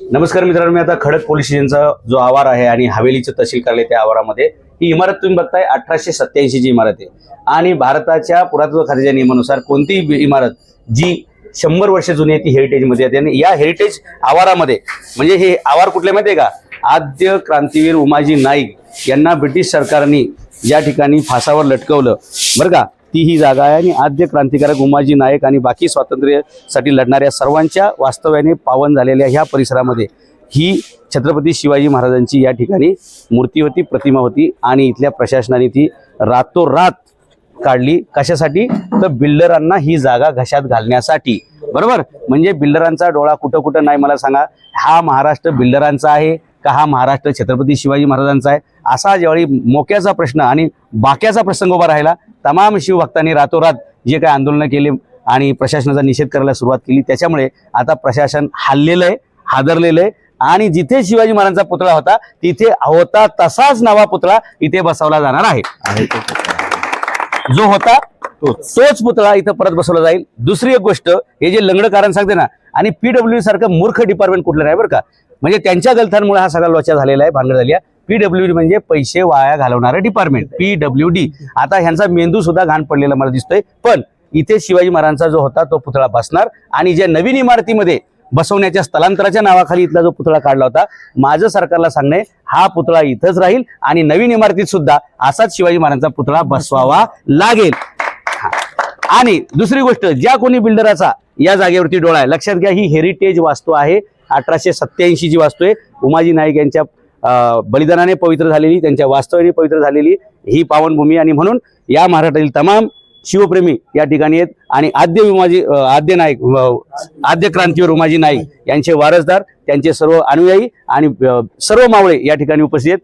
नमस्कार मित्रांनो मी आता खडक पोलीस स्टेशनचा जो आवार आहे आणि हवेलीचं तहसील कार्यालय त्या आवारामध्ये ही इमारत तुम्ही बघताय अठराशे सत्याऐंशी ची इमारत आहे. आणि भारताच्या पुरातत्व खात्याच्या नियमानुसार कोणतीही इमारत जी शंभर वर्ष जुनी आहे ती हेरिटेजमध्ये येते आणि या हेरिटेज आवारामध्ये म्हणजे हे आवार कुठले माहिती आहे का? आद्य क्रांतीवीर उमाजी नाईक यांना ब्रिटिश सरकारने या ठिकाणी फासावर लटकवलं. बरं का? ती ही जागा आहे आणि आद्य क्रांतिकारक उमाजी नायक आणि बाकी स्वातंत्र्यासाठी लढणाऱ्या सर्वांच्या वास्तव्याने पावन झालेल्या ह्या परिसरामध्ये ही छत्रपती शिवाजी महाराजांची या ठिकाणी मूर्ती होती प्रतिमा होती आणि इथल्या प्रशासनाने ती रातोरात काढली. कशासाठी? तर बिल्डरांना ही जागा घशात घालण्यासाठी. बरोबर? म्हणजे बिल्डरांचा डोळा कुठं कुठं नाही मला सांगा. हा महाराष्ट्र बिल्डरांचा आहे का हा महाराष्ट्र छत्रपती शिवाजी महाराजांचा आहे? असा ज्यावेळी मोक्याचा प्रश्न आणि बाक्याचा प्रसंग उभा राहिला तमाम शिवभक्तांनी रातोरात जे काही आंदोलनं केले आणि प्रशासनाचा निषेध करायला सुरुवात केली त्याच्यामुळे आता प्रशासन हल्लेलं आहे हादरलेलं आहे. आणि जिथे शिवाजी महाराजांचा पुतळा होता तिथे होता तसाच नवा पुतळा इथे बसवला जाणार आहे. जो होता तोच. पुतळा इथं परत बसवला जाईल. दुसरी एक गोष्ट हे जे लंगड कारण सांगते ना आणि पीडब्ल्यू सारखं मूर्ख डिपार्टमेंट कुठलं नाही बरं का. म्हणजे त्यांच्या गलथांमुळे हा सगळा लोचा झालेला आहे भानगड झाली आहे. पीडब्ल्यू म्हणजे पैसे वाया घालवणारं डिपार्टमेंट पीडब्ल्यू डी आता ह्यांचा मेंदू सुद्धा घाण पडलेला मला दिसतोय. पण इथे शिवाजी महाराजांचा जो होता तो पुतळा बसणार. आणि ज्या नवीन इमारतीमध्ये बसवण्याच्या स्थलांतराच्या नावाखाली इथला जो पुतळा काढला होता माझं सरकारला सांगणे हा पुतळा इथंच राहील आणि नवीन इमारतीत सुद्धा असाच शिवाजी महाराजांचा पुतळा बसवावा लागेल. आणि दुसरी गोष्ट ज्या कोणी बिल्डराचा या जागेवरती डोळा आहे लक्षात घ्या ही हेरिटेज वास्तू आहे. अठराशे सत्याऐंशी ची वास्तू आहे उमाजी नाईक यांच्या बलिदानाने पवित्र झालेली त्यांच्या वास्तवाने पवित्र झालेली ही पावनभूमी. आणि म्हणून या महाराष्ट्रातील तमाम शिवप्रेमी या ठिकाणी आहेत. आणि आद्य उमाजी आद्य नाईक आद्य क्रांतीवर उमाजी नाईक यांचे वारसदार त्यांचे सर्व अनुयायी आणि सर्व मावळे या ठिकाणी उपस्थित आहेत.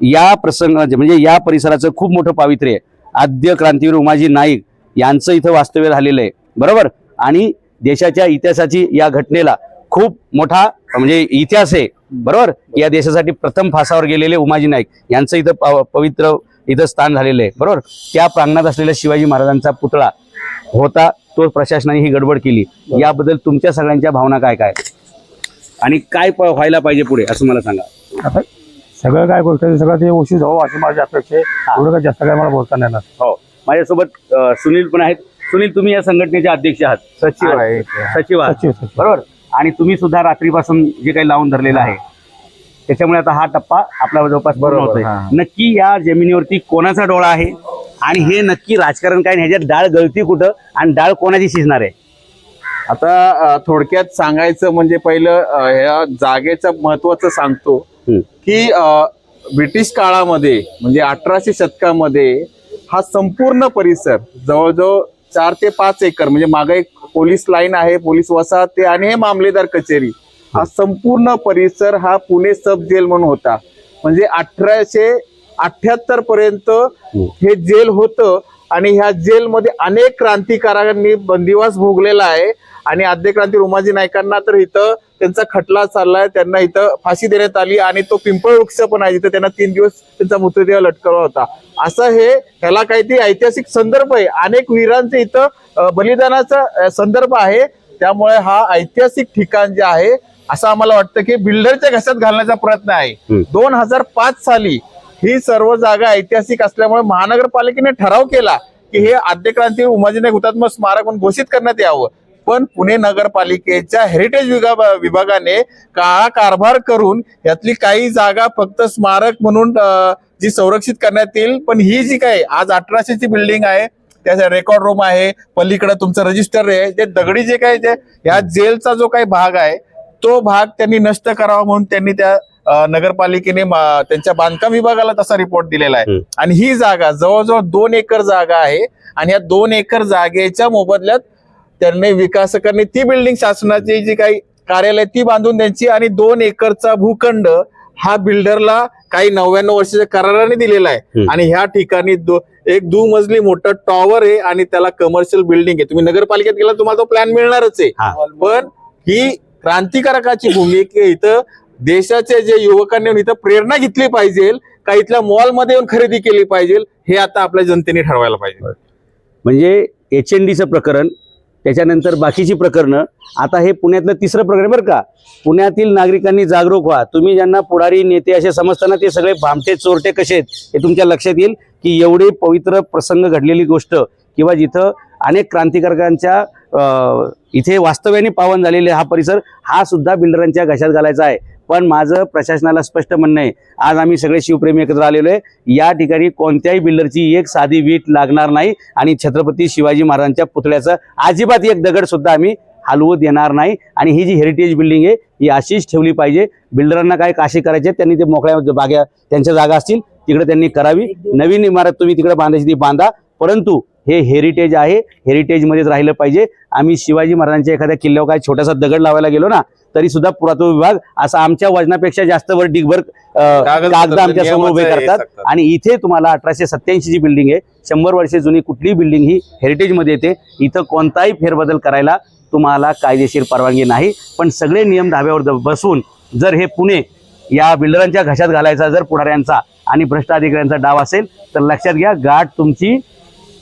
या प्रसंग म्हणजे या परिसराचं खूप मोठं पावित्र्य आहे. आद्य क्रांतीवीर उमाजी नाईक यांचं इथं वास्तव्य झालेलं आहे. बरोबर? आणि देशाच्या इतिहासाची या घटनेला खूप मोठा म्हणजे इतिहास आहे बरोबर? या देशासाठी प्रथम फासावर गेलेले उमाजी नाईक यांचं इथं पाव- पवित्र इथं स्थान झालेलं आहे बरोबर? त्या प्रांगणात असलेल्या शिवाजी महाराजांचा पुतळा होता तो प्रशासनाने ही गडबड केली. याबद्दल तुमच्या सगळ्यांच्या भावना काय काय? आणि काय व्हायला पाहिजे पुढे असं मला सांगा. आता सगळं काय आहे, सगळं ते ओशी जाऊ अशी माझी अपेक्षा आहे. एवढं काय जास्त काय मला बोलता नाही हो. माझ्यासोबत सुनील पण आहेत. सुनील तुम्ही या संघटनेचे अध्यक्ष आहात. सचिव आहे. सचिव आहात. सचिव सचिव. बरोबर? आणि तुम्ही सुद्धा रात्रीपासून जे काही लावून धरलेलं आहे त्याच्यामुळे आता हा टप्पा आपला जवळपास बरोबर, होतोय. नक्की या जमिनीवरती कोणाचा डोळा आहे आणि हे नक्की राजकारण काय ह्याच्यात डाळ गळती कुठं आणि डाळ कोणाची शिजणार आहे आता थोडक्यात सांगायचं म्हणजे पहिलं ह्या जागेचं महत्वाचं सांगतो. की ब्रिटिश काळामध्ये म्हणजे अठराशे शतकामध्ये हा संपूर्ण परिसर जवळजवळ चार ते पाच एकर म्हणजे मागे एक पोलीस लाईन आहे पोलीस वसाहत आणि हे मामलेदार कचेरी. हा संपूर्ण परिसर हा पुणे सब जेल म्हणून होता. म्हणजे अठराशे अठ्याहत्तर पर्यंत हे जेल होतं आणि ह्या जेलमध्ये अनेक क्रांतिकारकांनी बंदिवास भोगलेला आहे. आणि आद्य क्रांती उमाजी नायकांना तर इथं त्यांचा खटला चाललाय त्यांना इथं फाशी देण्यात आली आणि तो पिंपळ वृक्ष पण आहे जिथं त्यांना तीन दिवस त्यांचा मृतदेह लटकवला होता. असं हे ह्याला काहीतरी ऐतिहासिक संदर्भ आहे. अनेक वीरांचे इथं बलिदानाचा संदर्भ आहे. त्यामुळे हा ऐतिहासिक ठिकाण जे आहे असं आम्हाला वाटतं की बिल्डरच्या घशात घालण्याचा प्रयत्न आहे. दोन हजार पाच साली ही सर्व जागा ऐतिहासिक असल्यामुळे महानगरपालिकेने ठराव केला की हे आद्यक्रांती क्रांती उमाजी हुतात्मा स्मारक म्हणून घोषित करण्यात यावं. पण पुणे नगरपालिकेच्या हेरिटेज विभाग विभागाने काळा कारभार करून यातली काही जागा फक्त स्मारक म्हणून जी संरक्षित करण्यात येईल. पण ही जी काय आज अठराशेची बिल्डिंग आहे त्याचा रेकॉर्ड रूम आहे पलीकडे तुमचं रजिस्टर आहे ते दगडी जे काय जे ह्या जेलचा जो काही भाग आहे तो भाग त्यांनी नष्ट करावा म्हणून त्यांनी त्या नगरपालिकेने त्यांच्या बांधकाम विभागाला तसा रिपोर्ट दिलेला आहे. आणि ही जागा जवळजवळ दोन एकर जागा आहे आणि या दोन एकर जागेच्या मोबदल्यात त्यांनी विकासकांनी ती बिल्डिंग शासनाची जी काही कार्यालय ती बांधून द्यायची आणि दोन एकरचा भूखंड हा बिल्डरला काही नव्याण्णव वर्षाच्या कराराने दिलेला आहे. आणि ह्या ठिकाणी दो- एक दुमजली मोठं टॉवर आहे आणि त्याला कमर्शियल बिल्डिंग आहे तुम्ही नगरपालिकेत गेला तुम्हाला तो प्लॅन मिळणारच आहे. पण ही क्रांतिकारकाची भूमिका. इथं देशाचे जे युवकांनी येऊन इथं प्रेरणा घेतली पाहिजे. का इथल्या मॉलमध्ये येऊन खरेदी केली पाहिजे. हे आता आपल्या जनतेने ठरवायला पाहिजे. म्हणजे एच एन डीचं प्रकरण त्याच्यानंतर बाकीची प्रकरणं. आता हे पुण्यातलं तिसरं प्रकरण बरं का. पुण्यातील नागरिकांनी जागरूक व्हा. तुम्ही ज्यांना पुढारी नेते असे समजताना ते सगळे भामटे चोरटे कसे आहेत हे तुमच्या लक्षात येईल की एवढे पवित्र प्रसंग घडलेली गोष्ट किंवा जिथं अनेक क्रांतिकारकांच्या इथे वास्तव्याने पावन झालेले हा परिसर हा सुद्धा बिल्डरांच्या घशात घालायचा आहे. पण माझं प्रशासनाला स्पष्ट म्हणणं आहे आज आम्ही सगळे शिवप्रेमी एकत्र आलेलो आहे. या ठिकाणी कोणत्याही बिल्डरची एक साधी वीट लागणार नाही आणि छत्रपती शिवाजी महाराजांच्या पुतळ्याचं अजिबात एक दगड सुद्धा आम्ही हलवू देणार नाही. आणि ही जी हेरिटेज बिल्डिंग आहे ही अशीच ठेवली पाहिजे. बिल्डरांना काय काशी करायचे त्यांनी ते मोकळ्या बाग्या त्यांच्या जागा असतील तिकडे त्यांनी करावी. नवीन इमारत तुम्ही तिकडे बांधायची ती बांधा. परंतु हे हेरिटेज आहे हेरिटेजमध्येच राहिलं पाहिजे. आम्ही शिवाजी महाराजांच्या एखाद्या किल्ल्यावर काय छोटासा दगड लावायला गेलो ना तरी सुद्धा पुरातत्व विभाग असं आमच्या वजनापेक्षा जास्त वर डिगभर कागद आमच्यासमोर उभे करतात. आणि इथे तुम्हाला अठराशे सत्याऐंशी जी बिल्डिंग आहे शंभर वर्षे जुनी कुठलीही बिल्डिंग ही हेरिटेजमध्ये येते. इथं कोणताही फेरबदल करायला तुम्हाला कायदेशीर परवानगी नाही. पण सगळे नियम धाब्यावर बसून जर हे पुणे या बिल्डरांच्या घशात घालायचा जर पुढाऱ्यांचा आणि भ्रष्ट अधिकाऱ्यांचा डाव असेल तर लक्षात घ्या गाठ तुमची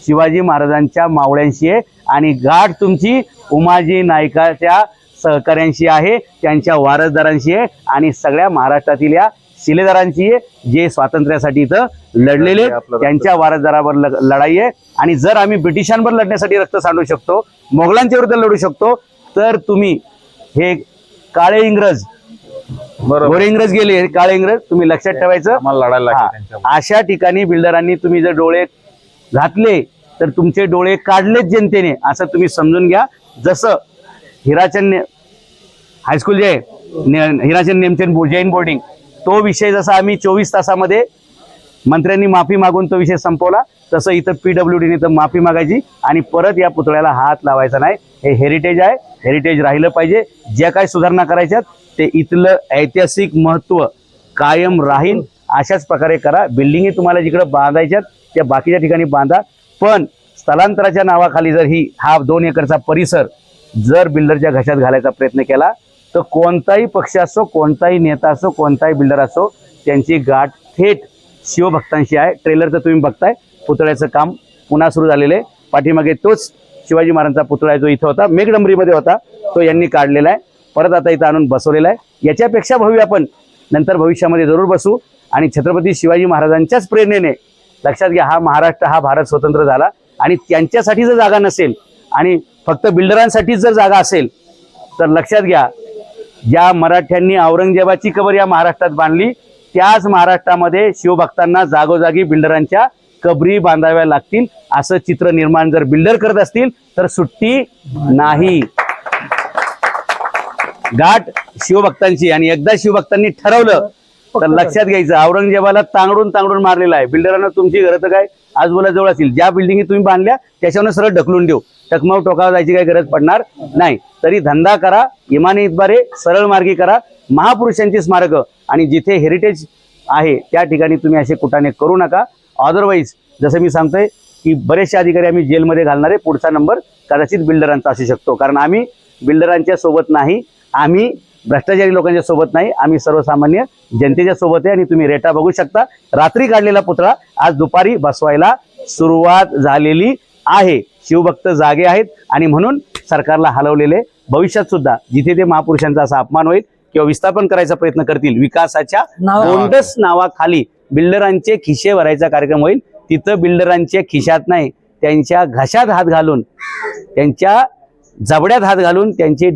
शिवाजी महाराजांच्या मावळ्यांशी आहे आणि गाठ तुमची उमाजी नायकाच्या सहकाऱ्यांशी आहे त्यांच्या वारसदारांशी आहे आणि सगळ्या महाराष्ट्रातील या शिलेदारांची आहे जे स्वातंत्र्यासाठी इथं लढलेले त्यांच्या वारसदारावर लढाई आहे. आणि जर आम्ही ब्रिटिशांवर लढण्यासाठी रक्त सांडू शकतो मोगलांच्या विरुद्ध लढू शकतो तर तुम्ही हे काळे इंग्रज बरोबर. गोरे इंग्रज गेले हे काळे इंग्रज तुम्ही लक्षात ठेवायचं. लढायला. अशा ठिकाणी बिल्डरांनी तुम्ही जर डोळे घातले तर तुमचे डोळे काढलेच जनतेने असं तुम्ही समजून घ्या. जसं हिराचंद हायस्कूल जे आहे ने- हिराचंद नेमचंद बो- जैन बोर्डिंग तो विषय जसा आम्ही चोवीस तासामध्ये मंत्र्यांनी माफी मागून तो विषय संपवला तसं इथं पी डब्ल्यू डीने तर माफी मागायची आणि परत या पुतळ्याला हात लावायचा नाही. हे हेरिटेज आहे हेरिटेज राहिलं पाहिजे. ज्या काही सुधारणा करायच्यात ते इथलं ऐतिहासिक महत्त्व कायम राहील. अशाच प्रकारे करा. बिल्डिंगी तुम्हाला जिकडे बांधायच्यात त्या बाकीच्या ठिकाणी बांधा. पण स्थलांतराच्या नावाखाली जर ही हा दोन एकरचा परिसर जर बिल्डरच्या घशात घालायचा प्रयत्न केला तर कोणताही पक्ष असो कोणताही नेता असो कोणताही बिल्डर असो त्यांची गाठ थेट शिवभक्तांशी आहे. ट्रेलर तर तुम्ही बघताय. पुतळ्याचं काम पुन्हा सुरू झालेलं आहे. पाठीमागे तोच शिवाजी महाराजांचा पुतळा जो इथं होता. मेघडंबरीमध्ये होता. तो यांनी काढलेला आहे. परत आता इथं आणून बसवलेला आहे. याच्यापेक्षा भव्य आपण नंतर भविष्यामध्ये जरूर बसू. आणि छत्रपती शिवाजी महाराजांच्याच प्रेरणेने लक्षात घ्या हा महाराष्ट्र हा भारत स्वतंत्र झाला. आणि त्यांच्यासाठी जर जागा नसेल आणि फक्त बिल्डरांसाठीच जर जागा असेल तर लक्षात घ्या ज्या मराठ्यांनी औरंगजेबाची कबर या महाराष्ट्रात बांधली त्याच महाराष्ट्रामध्ये शिवभक्तांना जागोजागी बिल्डरांच्या कबरी बांधाव्या लागतील असं चित्र निर्माण जर बिल्डर करत असतील तर सुट्टी नाही. गाठ शिवभक्तांची आणि एकदा शिवभक्तांनी ठरवलं तर लक्षात घ्यायचं औरंगजेबाला तांगडून तांगडून मारलेला आहे. बिल्डरांना तुमची तर काय? आजूबाजूला जवळ असतील. ज्या बिल्डिंगी तुम्ही बांधल्या त्याच्यावर सरळ ढकलून देऊ. टकमाव टोकावर जायची काही गरज पडणार नाही. तरी धंदा करा इमाने इतबारे सरळ मार्गी करा. महापुरुषांची स्मारकं. आणि जिथे हेरिटेज आहे त्या ठिकाणी तुम्ही असे कुटाने करू नका. अदरवाईज जसं मी सांगतोय की बरेचसे अधिकारी आम्ही जेलमध्ये घालणारे पुढचा नंबर कदाचित बिल्डरांचा असू शकतो. कारण आम्ही बिल्डरांच्या सोबत नाही. आम्ही भ्रष्टाचारी लोकांच्या सोबत नाही. आम्ही सर्वसामान्य जनतेच्या सोबत आहे आणि तुम्ही रेटा बघू शकता. रात्री काढलेला पुतळा आज दुपारी बसवायला सुरुवात झालेली आहे. शिवभक्त जागे आहेत आणि म्हणून सरकारला हलवलेले भविष्यात सुद्धा जिथे ते महापुरुषांचा असा अपमान होईल किंवा विस्थापन करायचा प्रयत्न करतील विकासाच्या कोणत्याच नावाखाली बिल्डरांचे खिशे भरायचा कार्यक्रम होईल. तिथं बिल्डरांच्या खिशात नाही त्यांच्या घशात हात घालून त्यांच्या जबड्यात हात घालून त्यांचे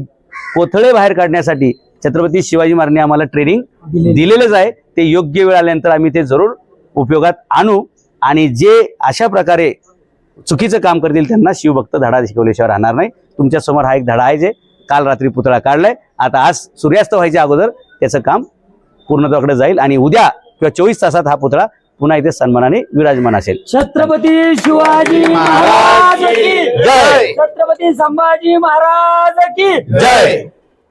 कोथळे बाहेर काढण्यासाठी छत्रपती शिवाजी महाराजांनी आम्हाला ट्रेनिंग दिलेली. दिलेलंच आहे. ते योग्य वेळ आल्यानंतर आम्ही ते जरूर उपयोगात आणू. आणि जे अशा प्रकारे चुकीचं काम करतील त्यांना शिवभक्त धडा शिकवल्याशिवाय राहणार नाही. तुमच्यासमोर हा एक धडा आहे जे काल रात्री पुतळा काढलाय. आता आज सूर्यास्त व्हायच्या अगोदर त्याचं काम पूर्णत्वाकडे जाईल आणि उद्या किंवा चोवीस तासात हा पुतळा पुन्हा इथे सन्मानाने विराजमान असेल. छत्रपती शिवाजी महाराज की जय. छत्रपती संभाजी महाराज की जय.